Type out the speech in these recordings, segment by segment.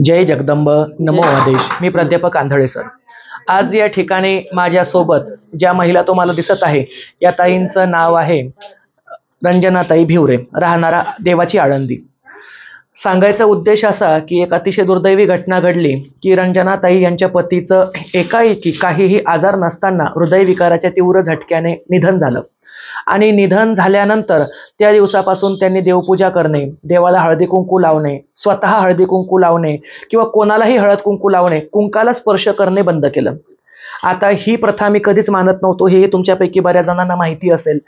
जय जगदंब नमो आदेश. मी प्राध्यापक आंधळे सर. आज या ठिकाणी माझ्यासोबत ज्या महिला तुम्हाला दिसत आहे या ताईंचं नाव आहे रंजनाताई भिवरे राहणारा देवाची आळंदी. सांगायचा उद्देश असा की एक अतिशय दुर्दैवी घटना घडली की रंजनाताई यांच्या पतीचं एकाएकी काहीही आजार नसताना हृदयविकाराच्या तीव्र झटक्याने निधन झालं. आणि निधन झाल्यानंतर त्या दिवसापासून त्यांनी देवपूजा करणे देवाला हळदी कुंकू लावणे स्वतः हळदी कुंकू लावणे किंवा कोणालाही हळद कुंकू लावणे कुंकाला स्पर्श करणे बंद केलं. आता ही प्रथा मी कधीच मानत नव्हतो. हे तुमच्यापैकी बऱ्याच जणांना माहिती असेल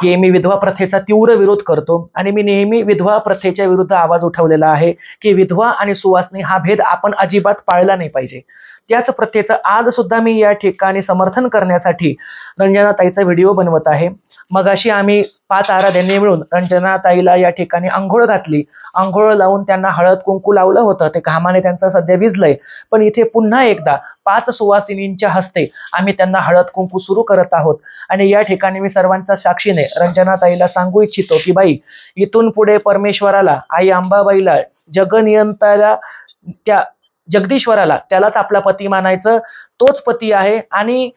की मी विधवा प्रथेचा तीव्र विरोध करतो आणि मी नेहमी विधवा प्रथेच्या विरुद्ध आवाज उठवलेला आहे की विधवा आणि सुवासनी हा भेद आपण अजिबात पाळला नाही पाहिजे. त्याच प्रथेचं आज सुद्धा मी या ठिकाणी समर्थन करण्यासाठी रंजनाताईचा व्हिडिओ बनवत आहे. मगाशी आम्ही पाच आराध्यांनी मिळून रंजनाताईला या ठिकाणी आंघोळ घातली. आंघोळ लावून त्यांना हळद कुंकू लावलं होतं. ते घामाने त्यांचं सध्या भिजलंय. पण इथे पुन्हा एकदा पाच सुवासिनींच्या हस्ते आम्ही त्यांना हळद कुंकू सुरू करत आहोत. आणि या ठिकाणी मी सर्वांच्या साक्षीने रंजनाताईला सांगू इच्छितो की बाई इथून पुढे परमेश्वराला आई अंबाबाईला जगनियंताला त्या जगदीश्वराला त्यालाच आपला पती मानायचं. तोच पती आहे आणि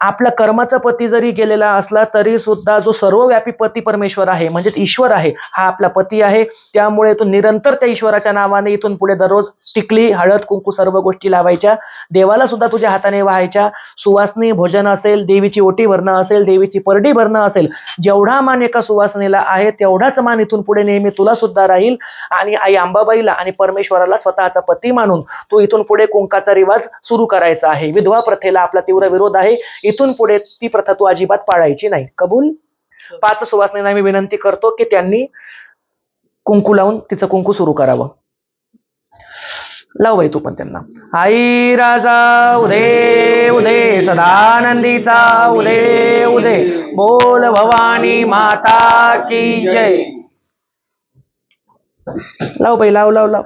आपला कर्माचा पती जरी गेलेला असला तरी सुद्धा जो सर्वव्यापी पती परमेश्वर आहे म्हणजेच ईश्वर आहे हा आपला पती आहे. त्यामुळे तो निरंतर त्या ईश्वराच्या नावाने इथून पुढे दररोज टिकली हळद कुंकू सर्व गोष्टी लावायच्या. देवाला सुद्धा तुझ्या हाताने व्हायच्या. सुवासनी भोजन असेल देवीची ओटी भरणं असेल देवीची परडी भरणं असेल जेवढा मान एका सुवासनीला आहे तेवढाच मान इथून पुढे नेहमी तुला सुद्धा राहील. आणि आई अंबाबाईला आणि परमेश्वराला स्वतःचा पती मानून तो इथून पुढे कुंकाचा रिवाज सुरू करायचा आहे. विधवा प्रथेला आपला तीव्र विरोध आहे. इथून पुढे ती प्रथा तू अजिबात पाळायची नाही. कबूल? पाच सुवासनींना मी विनंती करतो की त्यांनी कुंकू लावून तिचं कुंकू सुरू करावं. लाव बाई तू पण त्यांना. आई राजा उदे उदे सदानंदीचा उदे उदे. बोल भवानी माता की जय. लाव बाई लाव लाव लाव.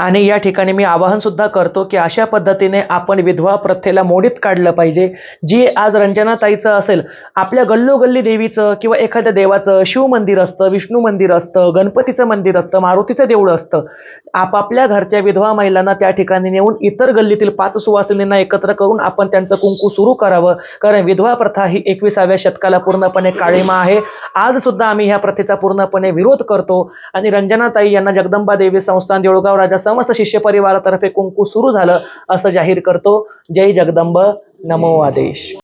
आणि या ठिकाणी मी आवाहनसुद्धा करतो की अशा पद्धतीने आपण विधवा प्रथेला मोडीत काढलं पाहिजे. जी आज रंजनाताईचं असेल आपल्या गल्लोगल्ली देवीचं किंवा एखाद्या देवाचं शिव मंदिर असतं विष्णू मंदिर असतं गणपतीचं मंदिर असतं मारुतीचं देऊळ असतं आपापल्या घरच्या विधवा महिलांना त्या ठिकाणी नेऊन इतर गल्लीतील पाच सुवासिनींना एकत्र करून आपण त्यांचं कुंकू सुरू करावं. कारण विधवा प्रथा ही एकविसाव्या शतकाला पूर्णपणे काळीमा आहे. आज सुद्धा आम्ही ह्या प्रथेचा पूर्णपणे विरोध करतो. आणि रंजनाताई यांना जगदंबा देवी संस्थान देऊळगाव राजा समस्त शिष्य परिवारातर्फे कुंकू सुरू झालं असं जाहीर करतो. जय जगदंब. नमो आदेश.